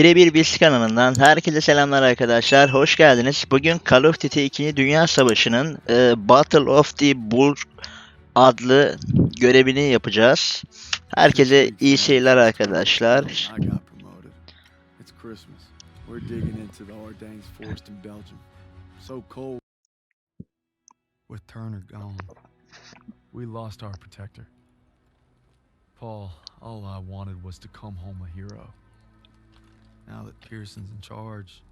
Birebir Biz kanalından herkese selamlar arkadaşlar. Hoş geldiniz. Bugün Call of Duty 2. Dünya Savaşı'nın e, Battle of the Bulge adlı görevini yapacağız. Herkese iyi seyirler arkadaşlar. With Turner gone, we lost our protector. Paul, all I wanted was to come home a hero. Now that Pearson's in charge,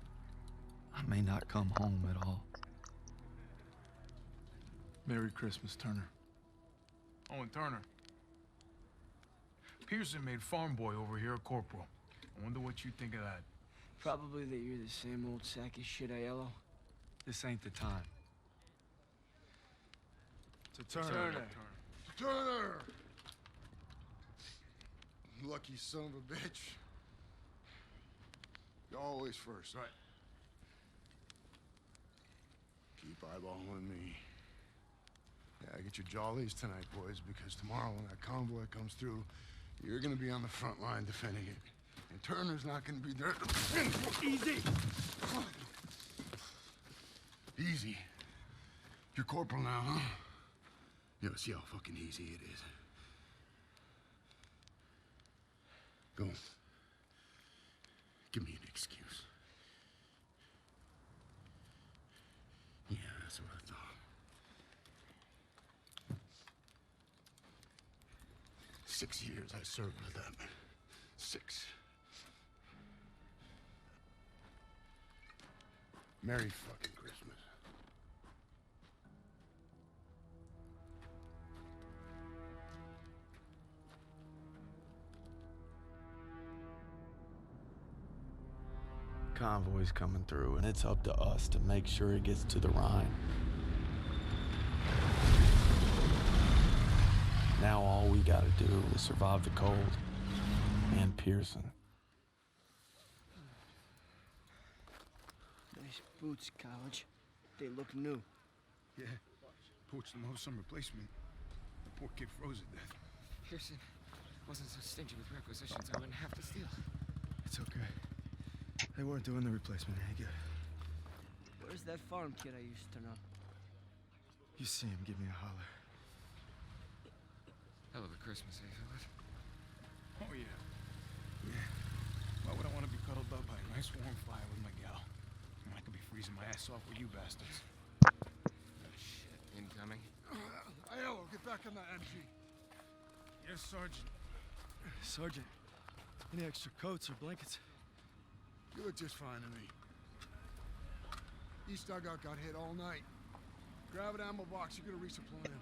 I may not come home at all. Merry Christmas, Turner. Oh, and Turner. Pearson made farm boy over here a corporal. I wonder what you think of that. Probably that you're the same old sack of shit, Aiello. This ain't the time. To Turner. Turner. Turner! Lucky son of a bitch. You're always first. Right. Keep eyeballing me. Yeah, I get your jollies tonight, boys, because tomorrow when that convoy comes through, you're gonna be on the front line defending it. And Turner's not gonna be there. Easy! Easy. You're corporal now, huh? Yeah, see how fucking easy it is. Go. Give me an excuse. Yeah, that's what I thought. Six years I served with them. Six. Merry fucking Convoy's coming through, and it's up to us to make sure it gets to the Rhine. Now all we gotta do is survive the cold and Pearson. Nice boots, college. They look new. Yeah. Poached them off some replacement. The poor kid froze to death. Pearson wasn't so stingy with requisitions, I wouldn't have to steal. It's okay. They weren't doing the replacement any good. Where's that farm kid I used to know? You see him, give me a holler. Hell of a Christmas, eh, Philip? Oh, yeah. Yeah. Why would I want to be cuddled up by a nice warm fire with my gal? When I could be freezing my ass off with you bastards. Shit, incoming. Aiello, get back on the MG. Yes, Sergeant. Sergeant, any extra coats or blankets? You look just fine to me. East dugout got hit all night. Grab an ammo box, you're gonna resupply him.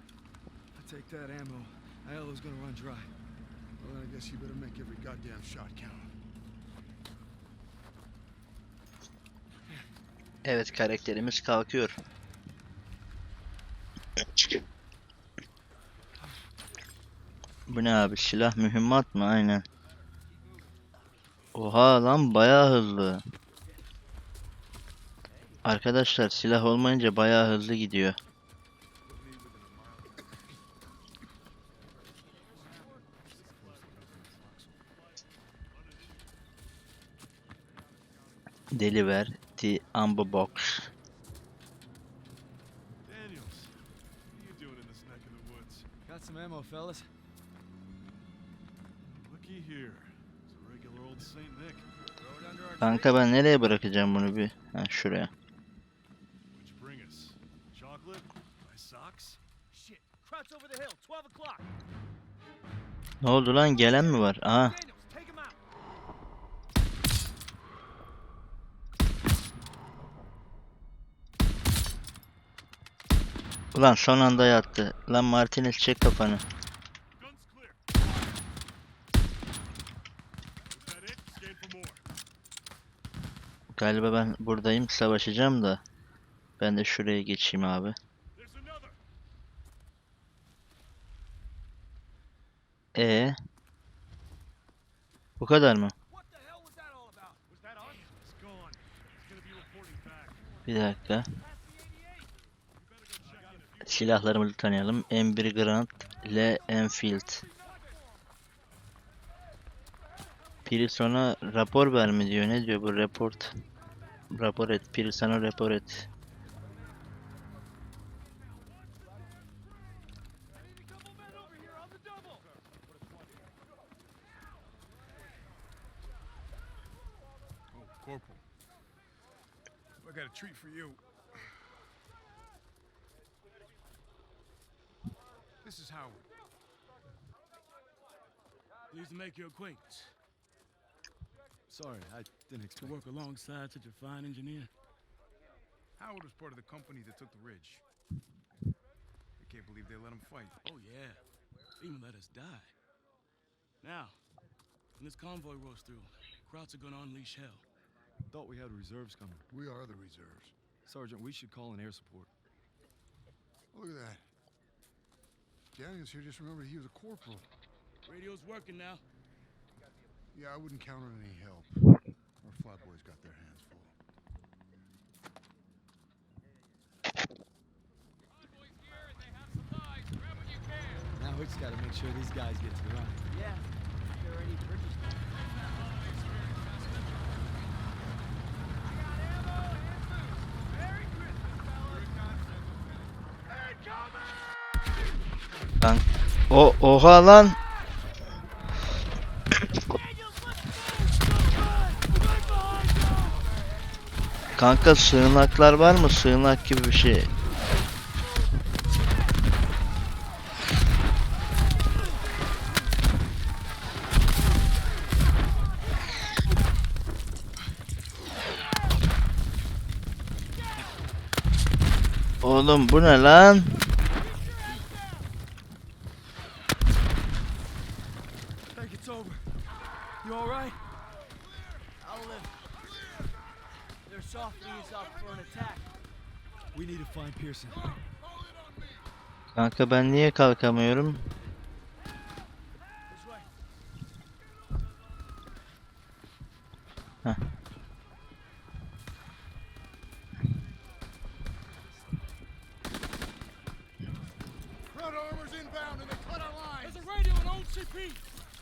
I take that ammo. Aiello's gonna run dry. Well, then I guess you better make every goddamn shot count. Evet karakterimiz kalkıyor. Bu ne abi silah mühimmat mı? Aynen. Oha lan bayağı hızlı. Arkadaşlar silah olmayınca bayağı hızlı gidiyor. Deliver the ammo box. Got some ammo, fellas. Looky here. Kanka ben nereye bırakacağım bunu bir? Ha şuraya. What'd you bring us? Chocolate? My socks? Shit. Krauts over the hill, 12 o'clock. Ne oldu lan gelen mi var? Aha ulan son anda yattı. Lan Martinez çek kafanı. Guns clear. Is that it? Scan for more. Galiba ben buradayım savaşacağım da. Ben de şuraya geçeyim abi. E Bu kadar mı? Bir dakika. Pass the 88. Silahlarımızı tanıyalım. M1 Grant, L Enfield. Pearson'a rapor ver mi diyor. Ne diyor bu report? Rapor et. Pearson'a rapor et. Oh. This is Howard. Pleased to make your acquaintance. Sorry, I didn't expect To expect. work alongside such a fine engineer. Howard was part of the company that took the ridge. I can't believe they let him fight. Oh, yeah. They Even let us die. Now, when this convoy rolls through, Krauts are gonna unleash hell. Thought we had reserves coming. We are the reserves. Sergeant, we should call in air support. Look at that. Daniels here just remembered he was a corporal. Radio's working now. Yeah, I wouldn't count on any help. Our flatboys got their hands full. Now we just gotta make sure these guys get to the run. Yeah. Lan. O oha lan. Kanka sığınaklar var mı? Sığınak gibi bir şey. Oğlum bu ne lan? think it's over. You all right? I'll live. They're softening us up for an attack. We need to find Pearson. Kanka ben niye kalkamıyorum? This way. Front armor's inbound and they cut our lines. There's a radio and old CP.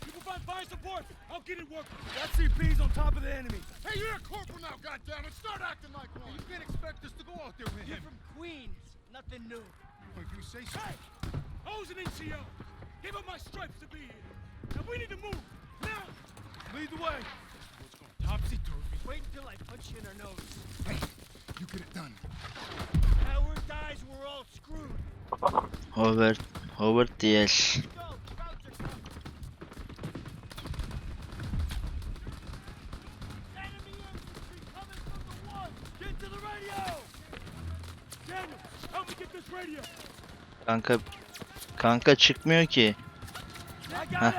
You can find fire support. I'll get it working. That CP's on top of the enemy. Hey, you're a corporal now, goddammit! Start acting like one! You can't expect us to go out there with You're him. from Queens. Nothing new. If you say so. Hey! I was an NCO. Gave up my stripes to be here. Now we need to move. Now! Lead the way. What's going topsy-turvy? Wait until I punch you in her nose. Hey, you get it done. Howard dies, we're all screwed. Howard, Howard yes. Go! Krauts are coming. Enemy infantry coming from the woods. Get to the radio! Daniel, Kanka kanka çıkmıyor ki. Line.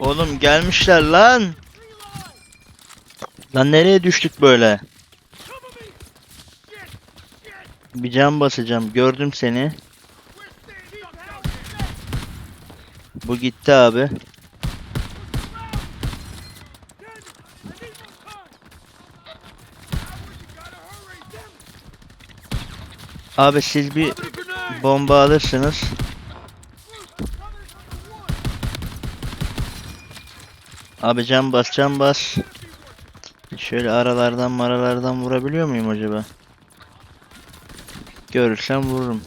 Oğlum gelmişler lan. Lan nereye düştük böyle? Bir cam basacağım. Gördüm seni. Bu gitti abi. Daniel, I need more time. Howard, you gotta hurry. Damn it. Abi siz bir bomba alırsınız. Abi cam bas cam bas. Şöyle aralardan maralardan vurabiliyor muyum acaba? Görürsem vururum.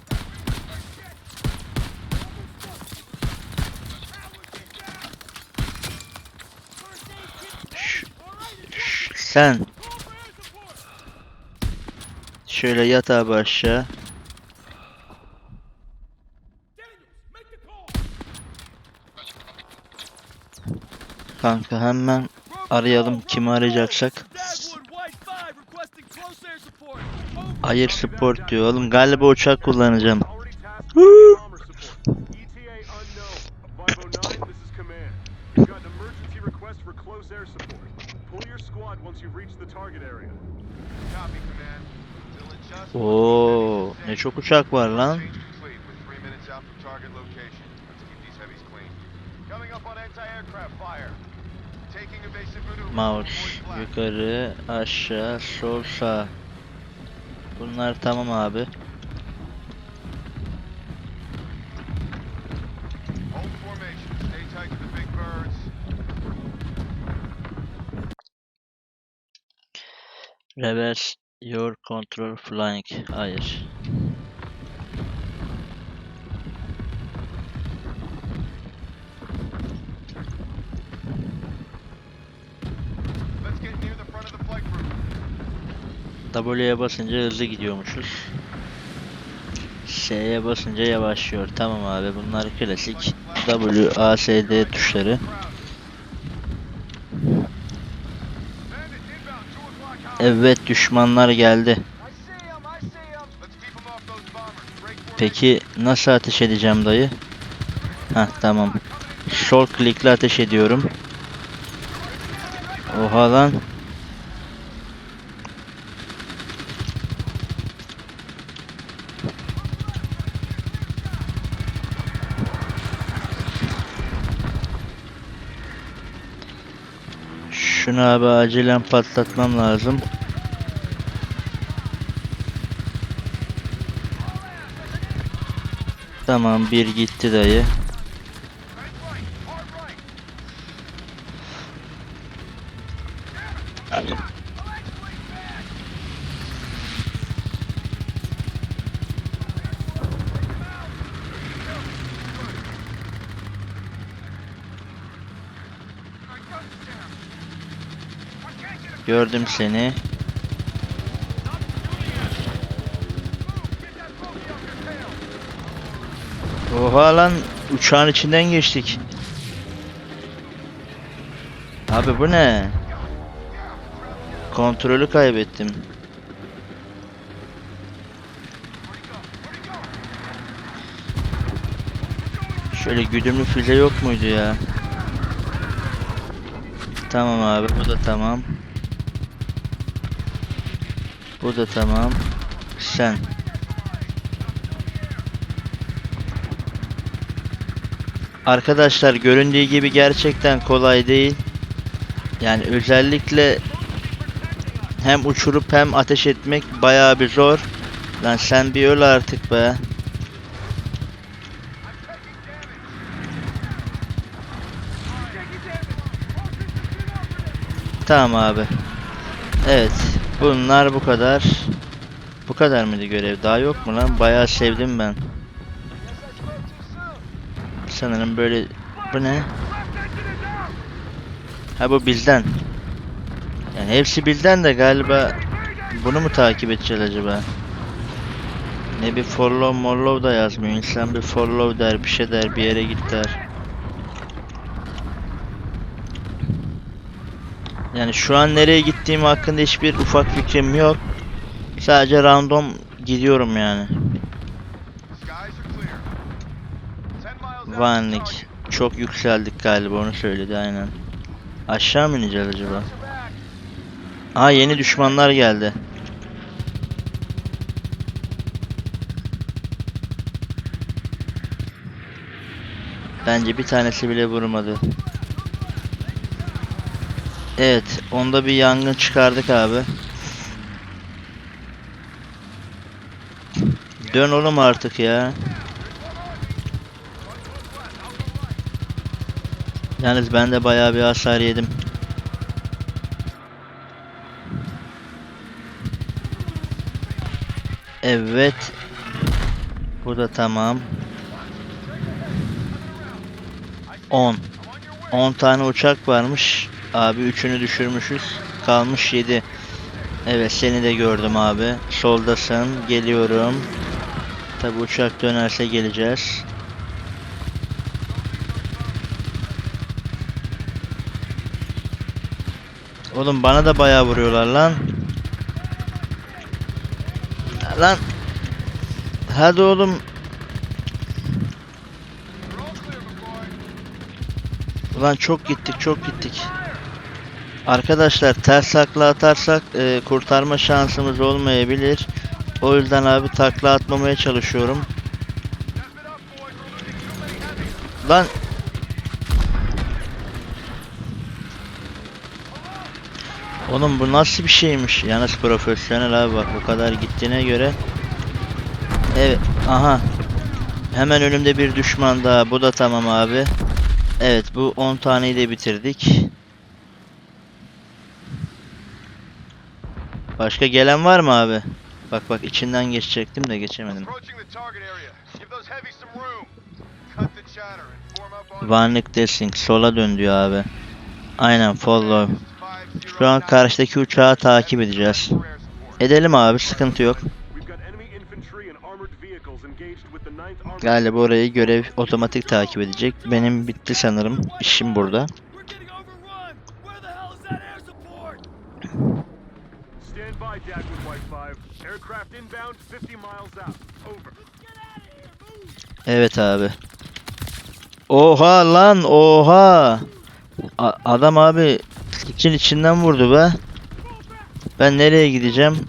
Ş- sen şöyle yat abi aşağı. Daniels, make the call. Kanka hemen arayalım kimi arayacaksak. Dagwood, White 5, requesting close air sport diyor oğlum galiba uçak kullanacağım. Already tasked with bomber support. ETA Mount. Yukarı, aşağı, sol, sağ. Bunlar tamam abi. Reverse your control flying. Hayır. W'ye basınca hızlı gidiyormuşuz. S'ye basınca yavaşlıyor. Tamam abi bunlar klasik W, A, S, D tuşları. Bandit inbound, 2 o'clock hour. Evet düşmanlar geldi. Peki nasıl ateş edeceğim dayı? Heh tamam. Sol klikle ateş ediyorum. Oha lan. Abi acilen patlatmam lazım. Tamam bir gitti dayı. Gördüm seni. Oha lan uçağın içinden geçtik. Abi bu ne? Kontrolü kaybettim. Şöyle güdümlü füze yok muydu ya? Tamam abi bu da tamam. Bu da tamam. Sen. Arkadaşlar göründüğü gibi gerçekten kolay değil. Yani özellikle hem uçurup hem ateş etmek bayağı bir zor. Lan sen bir öl artık be. Tamam abi. Evet. Bunlar bu kadar. Bu kadar mıydı görev? Daha yok mu lan? Bayağı sevdim ben. Sanırım böyle... Bu ne? Ha bu bizden. Yani hepsi bizden de galiba bunu mu takip edeceğiz acaba? Ne bir follow mollow da yazmıyor. İnsan bir follow der, bir şey der, bir yere git der. Yani şu an nereye gittiğim hakkında hiçbir ufak fikrim yok. Sadece random gidiyorum yani. Skies are clear. 10 miles out from Vanlik. Çok yükseldik galiba onu söyledi aynen. Aşağı mı ineceğiz acaba? Aa yeni düşmanlar geldi. Bence bir tanesi bile vurmadı. Evet, onda bir yangın çıkardık abi. Dön oğlum artık ya. Yalnız ben de bayağı bir hasar yedim. Evet. Bu da tamam. 10. 10 tane uçak varmış. Abi üçünü düşürmüşüz. Kalmış 7. Evet seni de gördüm abi. Soldasın. Geliyorum. Tabi uçak dönerse geleceğiz. Oğlum bana da bayağı vuruyorlar lan. Lan. Hadi oğlum. Ulan çok gittik çok gittik. Arkadaşlar ters takla atarsak e, kurtarma şansımız olmayabilir. O yüzden abi takla atmamaya çalışıyorum. Lan Oğlum bu nasıl bir şeymiş? Yalnız profesyonel abi bak bu kadar gittiğine göre. Evet aha. Hemen önümde bir düşman daha. Bu da tamam abi. Evet bu 10 taneyi de bitirdik. Başka gelen var mı abi? Bak bak içinden geçecektim de geçemedim. Vanlik Desing sola dön diyor abi. Aynen follow. Şu an karşıdaki uçağı takip edeceğiz. Edelim abi sıkıntı yok. We've got enemy infantry and armored vehicles engaged with the 9th Armored Galiba orayı görev otomatik takip edecek. Benim bitti sanırım. İşim burada. By, Dagwood White 5. Aircraft inbound 50 miles out. Over. Evet abi. Oha lan oha. A- adam abi için içinden vurdu be. Ben nereye gideceğim?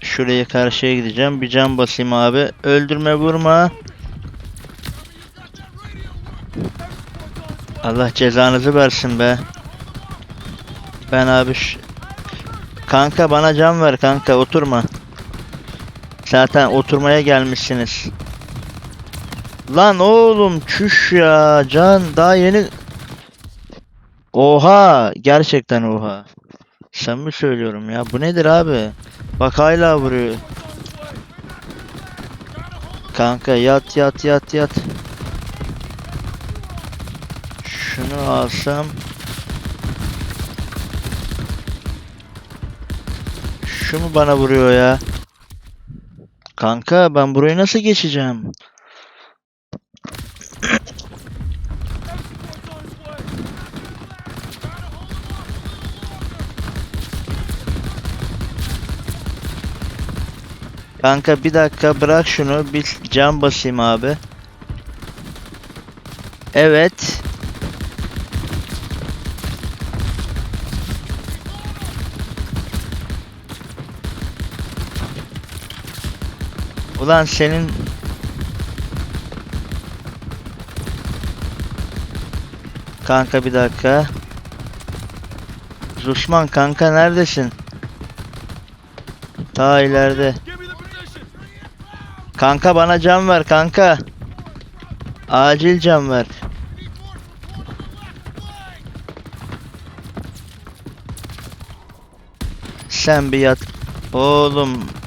Şuraya karşıya gideceğim. Bir can basayım abi. Öldürme vurma. Allah cezanızı versin be. Ben abi Kanka bana can ver kanka oturma. Zaten oturmaya gelmişsiniz. Lan oğlum çüş ya can daha yeni. Oha gerçekten oha. Samimi söylüyorum ya bu nedir abi? Bak hala vuruyor. Kanka yat yat yat yat. Şunu alsam Şu mu bana vuruyor ya Kanka ben burayı nasıl geçeceğim Kanka bir dakika bırak şunu bir cam basayım abi. Evet. Ulan senin Kanka bir dakika. Zusman kanka neredesin? Ta ileride. Kanka bana can ver kanka. Acil can ver. Sen bir yat. Oğlum.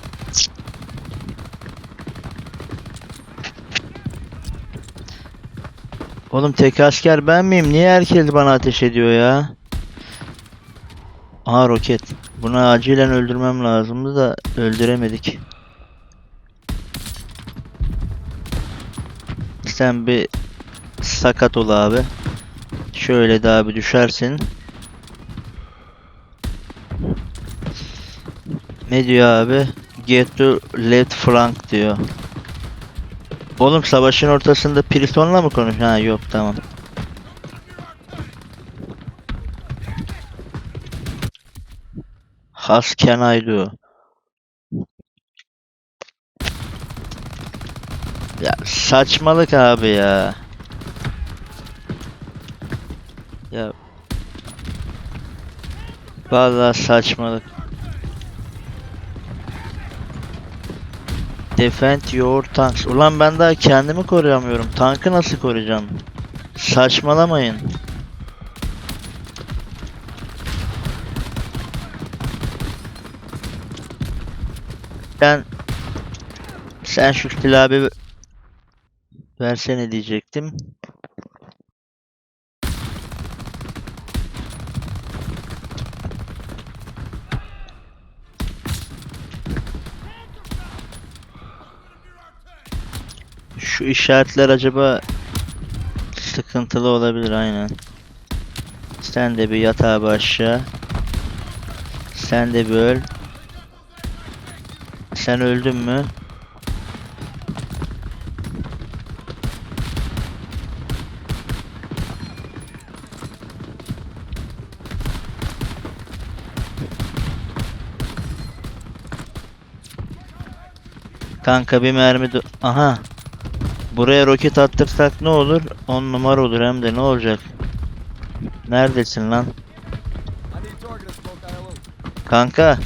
Oğlum tek asker ben miyim? Niye herkes bana ateş ediyor ya? Aha roket. Bunu acilen öldürmem lazımdı da öldüremedik. Sen bir sakat ol abi. Şöyle de abi düşersin. Ne diyor abi? Get to left flank diyor. Oğlum savaşın ortasında Prison'la mı konuş? Ha yok tamam. Has can I do? Ya saçmalık abi ya. Ya Vallahi saçmalık. Defend your tanks. Ulan ben daha kendimi koruyamıyorum. Tankı nasıl koruyacağım? Saçmalamayın. Ben sen şu silahı versene diyecektim. Şu işaretler acaba sıkıntılı olabilir aynen. Sen de bir yat abi aşağı. Sen de bir öl. Sen öldün mü? Kanka bir mermi. Aha. Buraya roket attırsak ne olur? 10 numara olur hem de ne olacak? Neredesin lan? Kanka.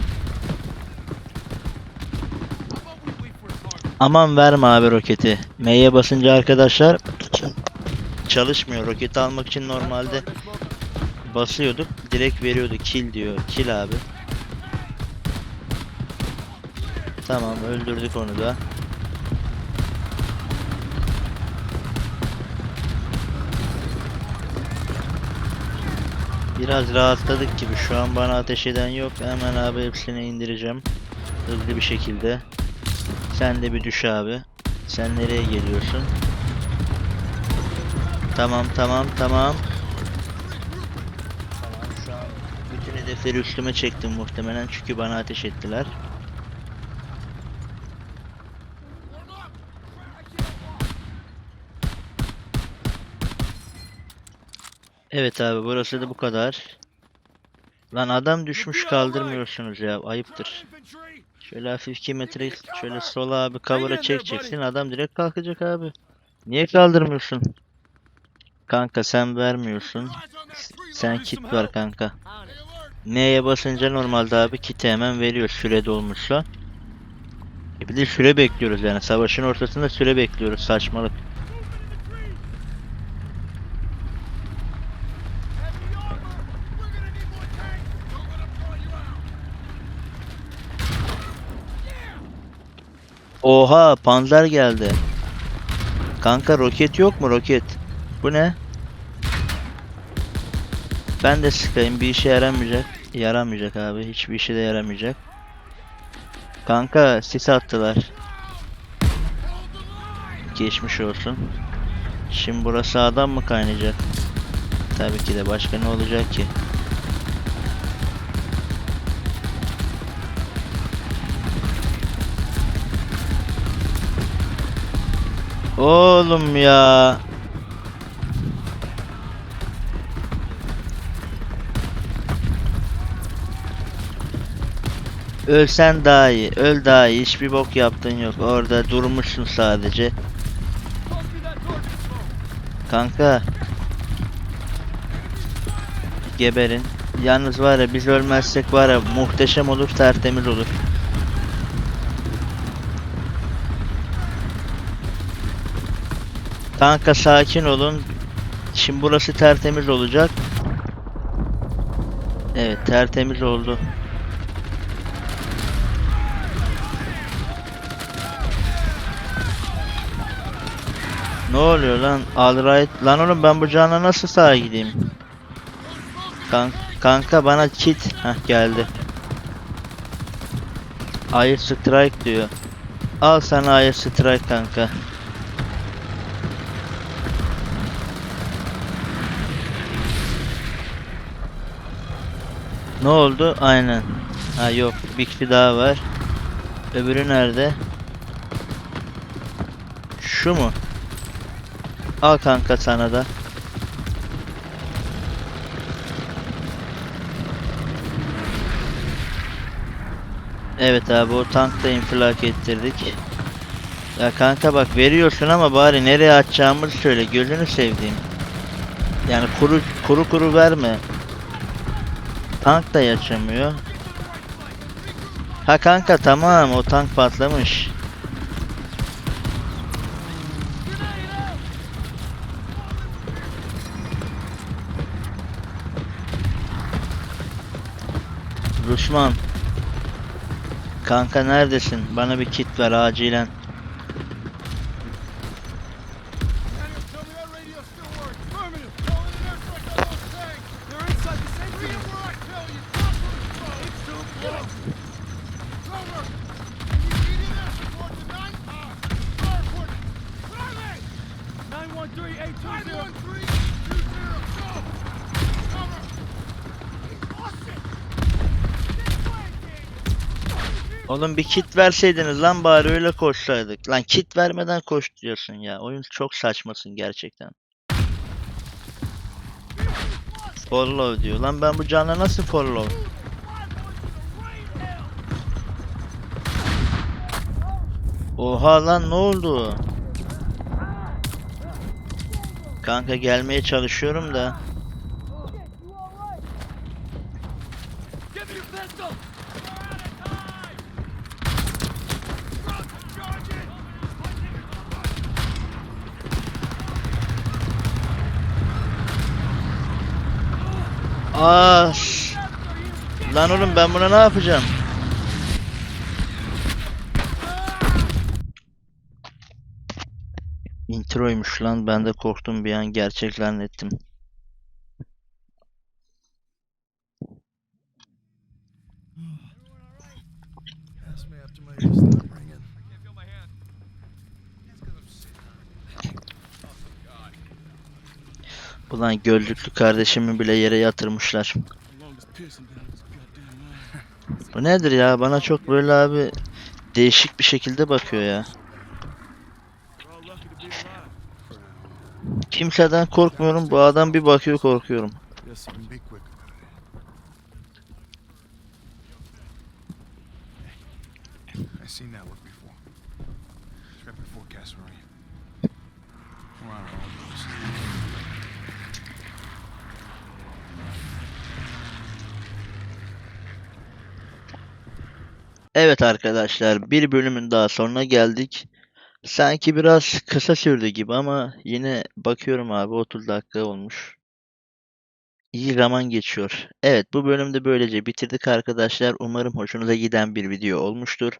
Aman verme abi roketi. M'ye basınca arkadaşlar çalışmıyor. Roketi almak için normalde basıyorduk. Direkt veriyordu. Kill diyor. Kill abi. Tamam öldürdük onu da. Biraz rahatladık gibi. Şu an bana ateş eden yok. Hemen abi hepsini indireceğim. Hızlı bir şekilde. Sen de bir düş abi. Sen nereye geliyorsun? Tamam tamam tamam. Tamam şu an bütün hedefleri üstüme çektim muhtemelen çünkü bana ateş ettiler. Evet abi burası da bu kadar. Lan adam düşmüş kaldırmıyorsunuz ya ayıptır. Şöyle hafif 2 metre şöyle sola abi cover'a çekeceksin adam direkt kalkacak abi. Niye kaldırmıyorsun? Kanka sen vermiyorsun. Sen kit ver kanka. N'ye basınca normalde abi kiti hemen veriyor süre dolmuşsa. E bir de süre bekliyoruz yani savaşın ortasında süre bekliyoruz saçmalık. Oha panzer geldi. Kanka roket yok mu roket? Bu ne? Ben de sıkayım bir işe yaramayacak. Yaramayacak abi hiçbir işe de yaramayacak. Kanka sis attılar. Geçmiş olsun. Şimdi burası adam mı kaynayacak? Tabii ki de başka ne olacak ki? Oğlum ya. Ölsen daha iyi. Öl daha iyi. Hiçbir bok yaptın yok. Orada durmuşsun sadece. Kanka. Geberin. Yalnız var ya biz ölmezsek var ya muhteşem olur tertemiz olur. Kanka sakin olun. Şimdi burası tertemiz olacak. Evet tertemiz oldu. Ne oluyor lan? Alright. Lan oğlum ben bu cana nasıl sağa gideyim? Kan kanka bana kit. Heh geldi. Air strike diyor. Al sana air strike kanka. Ne oldu? Aynen. Ha yok. Bir kişi daha var. Öbürü nerede? Şu mu? Al kanka sana da. Evet abi o tankta infilak ettirdik. Ya kanka bak veriyorsun ama bari nereye atacağımızı söyle gözünü sevdiğim. Yani kuru kuru kuru verme. Tank da yaşamıyor. Ha kanka tamam o tank patlamış. Rusman. Kanka neredesin? Bana bir kit ver acilen. Oğlum bir kit verseydiniz lan bari öyle koşsaydık. Lan kit vermeden koş diyorsun ya. Oyun çok saçmasın gerçekten. Follow diyor. Lan ben bu canla nasıl follow? Oha lan ne oldu? Kanka gelmeye çalışıyorum da. Aa. Lan oğlum ben buna ne yapacağım? Introymuş lan ben de korktum bir an gerçek zannettim. Ulan gözlüklü kardeşimi bile yere yatırmışlar. Bu nedir ya? Bana çok böyle abi değişik bir şekilde bakıyor ya. Kimseden korkmuyorum. Bu adam bir bakıyor korkuyorum. Seen that Evet arkadaşlar bir bölümün daha sonuna geldik. Sanki biraz kısa sürdü gibi ama yine bakıyorum abi 30 dakika olmuş. İyi zaman geçiyor. Evet bu bölümde böylece bitirdik arkadaşlar. Umarım hoşunuza giden bir video olmuştur.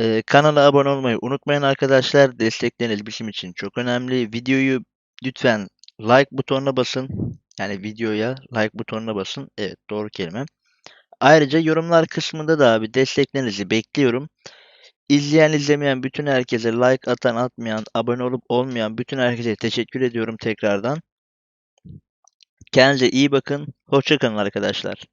Ee, kanala abone olmayı unutmayın arkadaşlar. Destekleriniz bizim için çok önemli. Videoyu lütfen like butonuna basın. Yani videoya like butonuna basın. Evet doğru kelime. Ayrıca yorumlar kısmında da abi desteklerinizi bekliyorum. İzleyen izlemeyen bütün herkese like atan atmayan abone olup olmayan bütün herkese teşekkür ediyorum tekrardan. Kendinize iyi bakın. Hoşça kalın arkadaşlar.